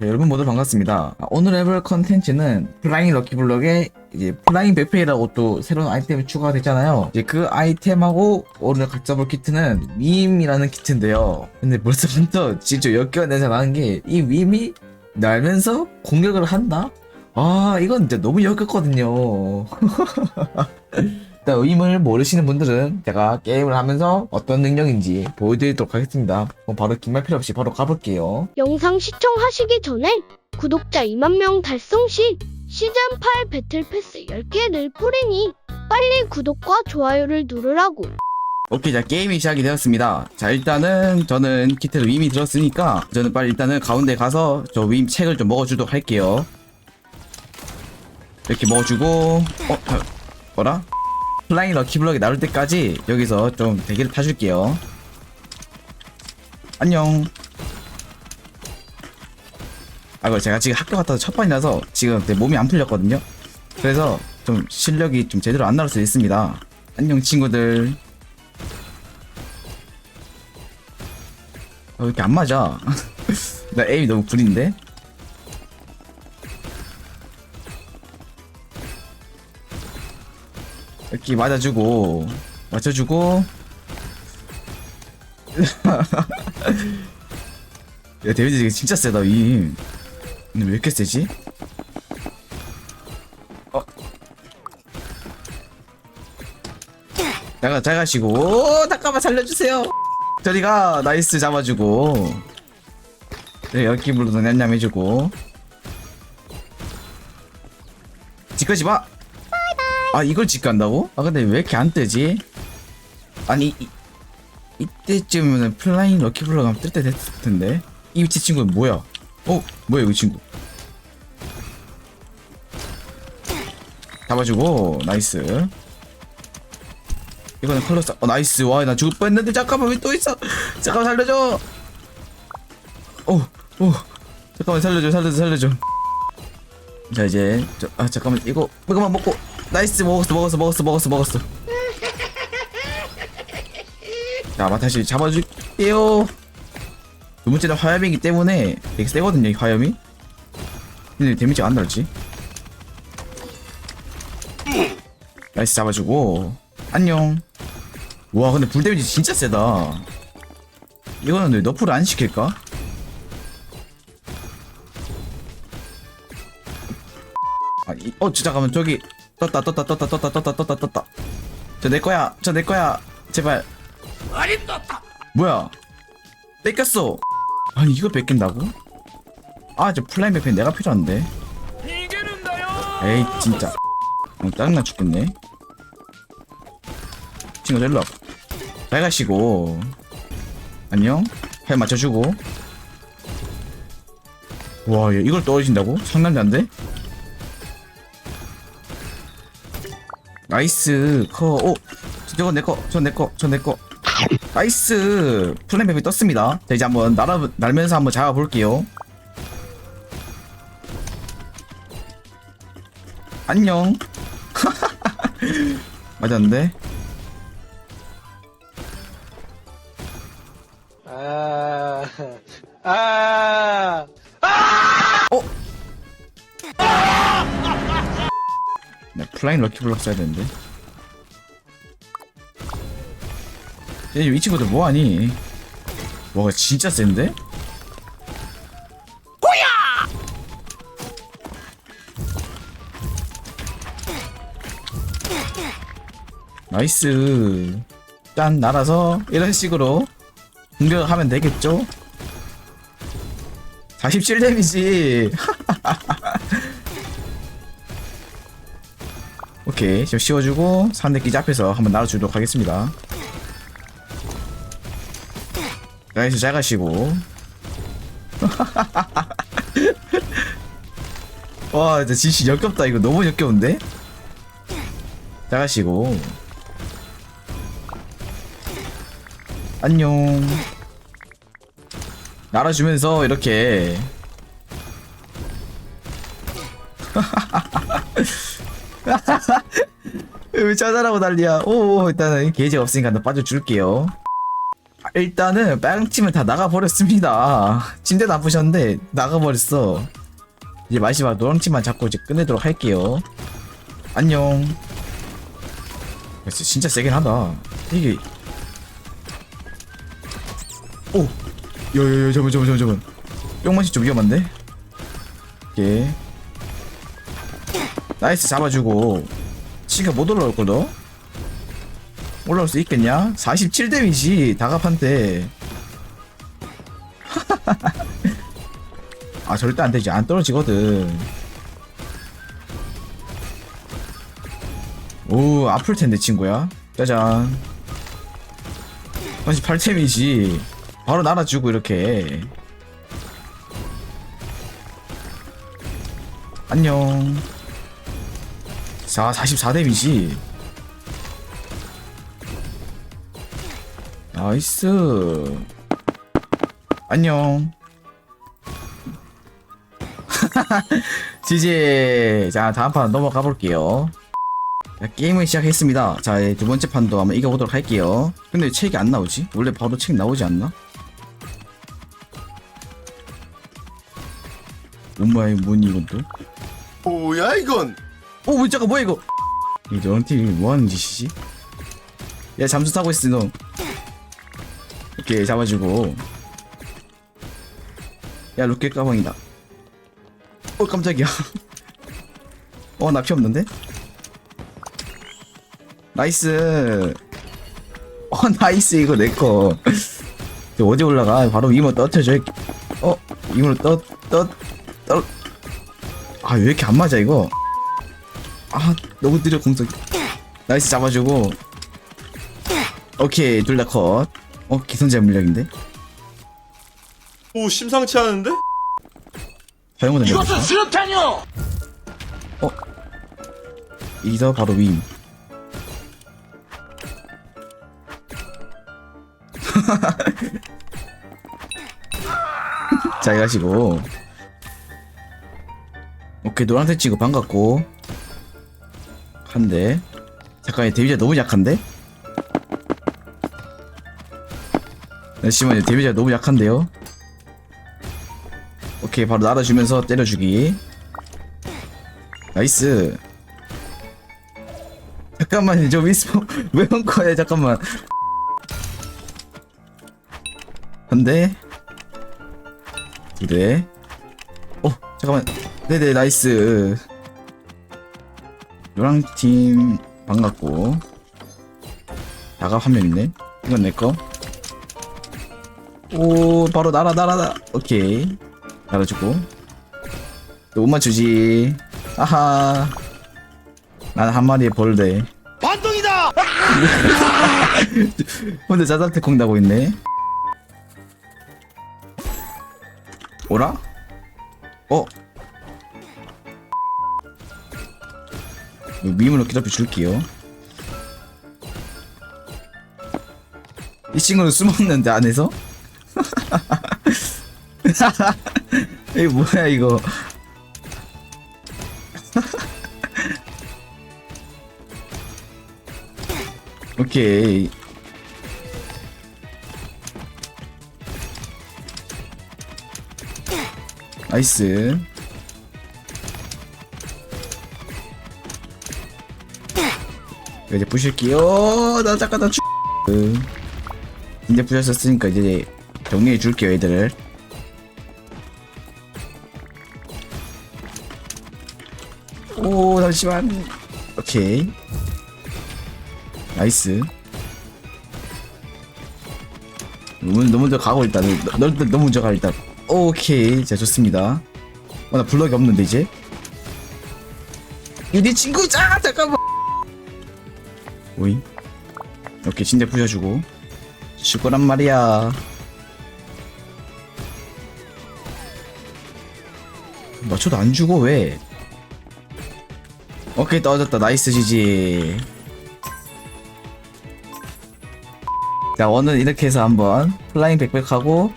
네, 여러분 모두 반갑습니다. 아, 오늘 해볼 컨텐츠는 플라잉 럭키블럭에 이제 플라잉 백팩이라고 또 새로운 아이템이 추가가 됐잖아요. 이제 그 아이템하고 오늘 같이 잡을 키트는 밈이라는 키트인데요. 근데 벌써부터 진짜 역겨운 냄새 나는 게 이 밈이 날면서 공격을 한다? 아 이건 진짜 너무 역겹거든요. 일단 의임을 모르시는 분들은 제가 게임을 하면서 어떤 능력인지 보여드리도록 하겠습니다. 그럼 바로 긴 말 필요 없이 바로 가볼게요. 영상 시청하시기 전에 구독자 2만 명 달성 시 시즌 8 배틀 패스 10개를 뿌리니 빨리 구독과 좋아요를 누르라고. 오케이 자 게임이 시작이 되었습니다 자 일단은 저는 키트를 윈이 들었으니까 저는 빨리 일단은 가운데 가서 저 윈 책을 좀 먹어주도록 할게요 이렇게 먹어주고 어? 자, 뭐라? 플라잉 럭키블럭이 나올 때까지 여기서 좀 대기를 타줄게요. 안녕. 아 이거 제가 지금 학교 갔다 와서 첫 번이라서 지금 내 몸이 안 풀렸거든요. 그래서 좀 실력이 좀 제대로 안 나올 수 있습니다. 안녕 친구들. 어, 왜 이렇게 안 맞아? 나 에임이 너무 구린데? 이렇게 맞아주고, 맞춰주고. 야, 데미지 진짜 세다, 이. 근데 왜 이렇게 세지? 어? 잠깐, 잘 가시고. 오, 잠깐만 살려주세요. 저리가 나이스 잡아주고 네, 열기블로도 냠냠 해주고 지까지 마! 아 이걸 직간다고? 아 근데 왜 이렇게 안 뜨지? 아니 이, 이때쯤이면 플라잉 럭키블럭 하면 뜰 때 됐을 텐데. 이 위치 친구는 뭐야? 어? 뭐야 이 친구? 잡아주고 나이스. 이거는 컬러스 어 나이스. 와 나 죽을 뻔했는데 잠깐만 왜 또 있어? 잠깐만 살려줘. 오오 잠깐만 살려줘 살려줘 살려줘. 자 이제 저, 아 잠깐만. 이거 이거만 먹고 나이스 먹었어 먹었어 먹었어 먹었어 먹었어. 자 마타시 잡아줄게요. 두 번째는 화염이기 때문에 되게 세거든요 이 화염이. 근데 데미지가 안 날지. 나이스 잡아주고. 안녕. 와 근데 불 데미지 진짜 세다. 이거는 왜 너프를 안 시킬까? 아, 이, 어 저, 잠깐만 저기 떴다 떴다 떴다 떴다 떴다 떴다 떴다 저 내 거야 저 내 거야. 제발. 뭐야? 뺏겼어. 아니 이걸 뺏긴다고? 아저 플라잉 백펜 내가 필요한데. 에이 진짜. 어, 짜증나 죽겠네. 친구 일로 와봐. 잘 가시고. 안녕. 해 맞춰주고. 와얘 이걸 떨어진다고? 상남자인데? 나이스. 커. 오! 저거 내꺼 저 내꺼 저 내꺼 나이스. 플랜맵이 떴습니다. 자 이제 한번 날아, 날면서 한번 잡아볼게요. 안녕. 맞았는데 플라잉 럭키블럭 써야 되는데. 얘, 이 친구들 뭐하니? 뭐가 진짜 센데? 나이스. 짠 날아서 이런 식으로 공격하면 되겠죠? 47 데미지 오케이 지금 씌워주고 산대기지 앞에서 한번 날아주도록 하겠습니다. 나이스 잘 가시고. 와 진짜 진짜 역겹다. 이거 너무 역겨운데? 잘 가시고. 안녕. 날아주면서 이렇게 왜 짜잘하고 난리야 오 일단은 게이지가 없으니까 너 빠져줄게요 일단은 빨강 팀은 다 나가버렸습니다. 침대 나쁘셨는데 나가버렸어. 이제 마지막 노랑 팀만 잡고 이제 끝내도록 할게요. 안녕. 야, 진짜- 세긴 하다. 이게 오, 여여여 잠깐 잠깐 잠깐 잠깐. 뿅맛이 좀 위험한데? 오케이. 나이스 잡아주고 지가 못 올라올 거도. 올라올 수 있겠냐? 47 데미지 다갑한테. 아 절대 안 되지 안 떨어지거든. 오 아플 텐데 친구야. 짜잔. 38 데미지 바로 날아주고 이렇게. 안녕. 자44 데미지. 나이스. 안녕. 지지. 자, 다음 판 넘어가 볼게요. 자, 게임을 시작했습니다. 자, 이제 두 번째 판도 한번 이겨보도록 할게요. 근데 왜 책이 안 나오지? 원래 바로 책 나오지 않나? 엄마의 뭐니 이건 또? 뭐야 이건? 어, 뭐 잠깐 뭐야 이거? 이 너한테 뭐 하는 짓이지? 야, 잠수 타고 있어 너. 오케이 잡아주고. 야, 로켓 가방이다. 어, 깜짝이야. 어, 나 피 없는데? 나이스. 어, 나이스 이거 내 거. 저 어디 올라가? 바로 위로 떠쳐줘. 어, 위로 떠, 떠, 떠. 아, 왜 이렇게 안 맞아 이거? 아 너무 느려 공속 나이스 잡아주고. 오케이 둘 다 컷. 어 기선제 물력인데? 오 심상치 않은데? 사용은 안 이것은 되겠다 수류탄이요. 이더 바로 윈. 자 이가시고. 오케이 노란색 친구 반갑고 한대 잠깐 얘 데미지가 너무 약한데? 잠시만요 데미지가 너무 약한데요? 오케이 바로 날아주면서 때려주기. 나이스. 잠깐만요 저 위스포 왜온 거야 잠깐만. 한대. 두대. 어 잠깐만. 네네 나이스 노랑팀 반갑고. 한명 있네. 이건 내꺼 오 바로 날아 날아 날아 오케이. 날아주고. 또 못 맞추지. 아하. 난 한 마리에 벌레. 반동이다. 혼자 짜잔테 콩 나고 있네. 오라? 어? 밈으로 기다려 줄게요. 이 친구는 숨었는데 안에서? 이거 뭐야 이거? 오케이. 나이스 이제 부실게요. 나 잠깐 나 죽... 이제 부셨었으니까 이제 정리해 줄게요 애들을. 오 잠시만. 오케이. 나이스. 너무 너무 먼저 가고 일단. 너, 너, 너무 먼저 가 일단. 오케이. 자 좋습니다. 어나 블럭이 없는데 이제? 이네 친구 자 잠깐만 오이 오케이 진짜 부셔주고. 줄 거란 말이야. 맞춰도 안 주고 왜? 오케이 떨어졌다. 나이스 지지. 자 오늘 이렇게 해서 한번 플라잉 백백하고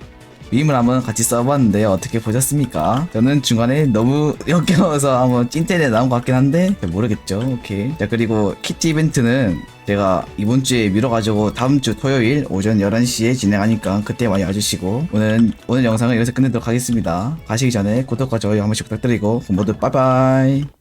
밈을 한번 같이 써봤는데요. 어떻게 보셨습니까? 저는 중간에 너무 역겨워서 한번 찐텐에 나온 것 같긴 한데 잘 모르겠죠. 오케이. 자 그리고 키티 이벤트는 제가 이번 주에 미뤄가지고 다음 주 토요일 오전 11시에 진행하니까 그때 많이 와주시고 오늘 오늘 영상은 여기서 끝내도록 하겠습니다. 가시기 전에 구독과 좋아요 한 번씩 부탁드리고 모두 빠이빠이.